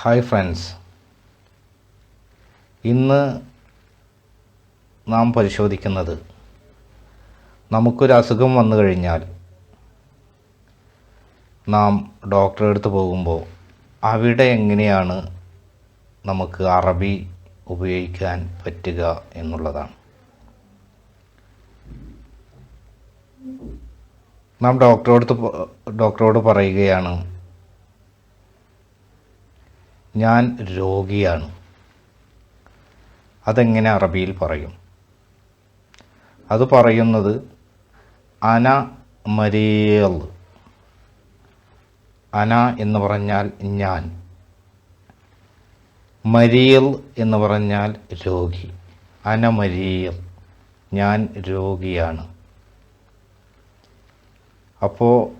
Hi friends ഇന്ന് നാം പരിശോധിക്കുന്നത് നമുക്കൊരു അസുഖം വന്നു കഴിഞ്ഞാൽ നാം ഡോക്ടറെ അടുത്ത് പോകുമ്പോൾ അവിടെ എങ്ങനെയാണ് നമുക്ക് അറബി ഉപയോഗിക്കാൻ പറ്റുക എന്നുള്ളതാണ്. നാം ഡോക്ടറോട് ഡോക്ടറോട് പറയുകയാണ് ഞാൻ രോഗിയാണ്. അതെങ്ങനെ അറബിയിൽ പറയും? അത് പറയുന്നത് അന മരിയൽ. അന എന്ന് പറഞ്ഞാൽ ഞാൻ. മരിയൽ എന്ന് പറഞ്ഞാൽ രോഗി. അന മരിയൽ. ഞാൻ രോഗിയാണ്. അപ്പോൾ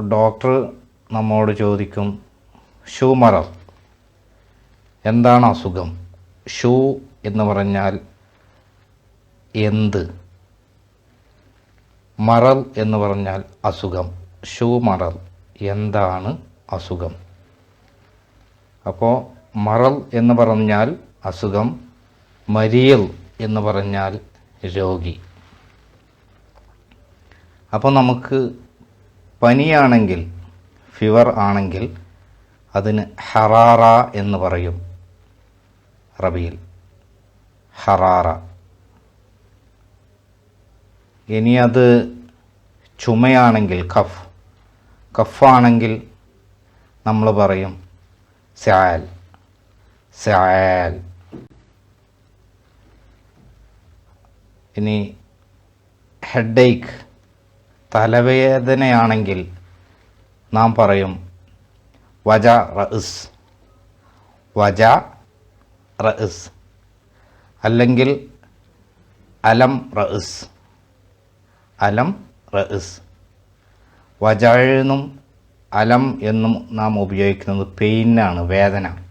ഡോക്ടർ നമ്മോട് ചോദിക്കും ഷൂ മറർ എന്താണ് അസുഖം? ഷൂ എന്ന് പറഞ്ഞാൽ എന്ത്? മറൽ എന്ന് പറഞ്ഞാൽ അസുഖം. ഷൂ മറൽ. എന്താണ് അസുഖം? അപ്പോൾ മറൽ എന്ന് പറഞ്ഞാൽ അസുഖം മരിയൽ എന്ന് പറഞ്ഞാൽ രോഗി. അപ്പോൾ നമുക്ക് പനിയാണെങ്കിൽ ഫിവർ ആണെങ്കിൽ അതിന് ഹറാറ എന്ന് പറയും. അറബിയിൽ ഹറാറ. ഇനി അത് ചുമയാണെങ്കിൽ കഫ്. കഫാണെങ്കിൽ നമ്മൾ പറയും സാൽ സാൽ ഇനി ഹെഡേക്ക്. തലവേദനയാണെങ്കിൽ നാം പറയും വജ റസ് വജ റഇസ്. അല്ലെങ്കിൽ അലം റഇസ്. അലം റഇസ്. വജ അലം എന്നും നാം ഉപയോഗിക്കുന്നത് പെയിനാണ് വേദന.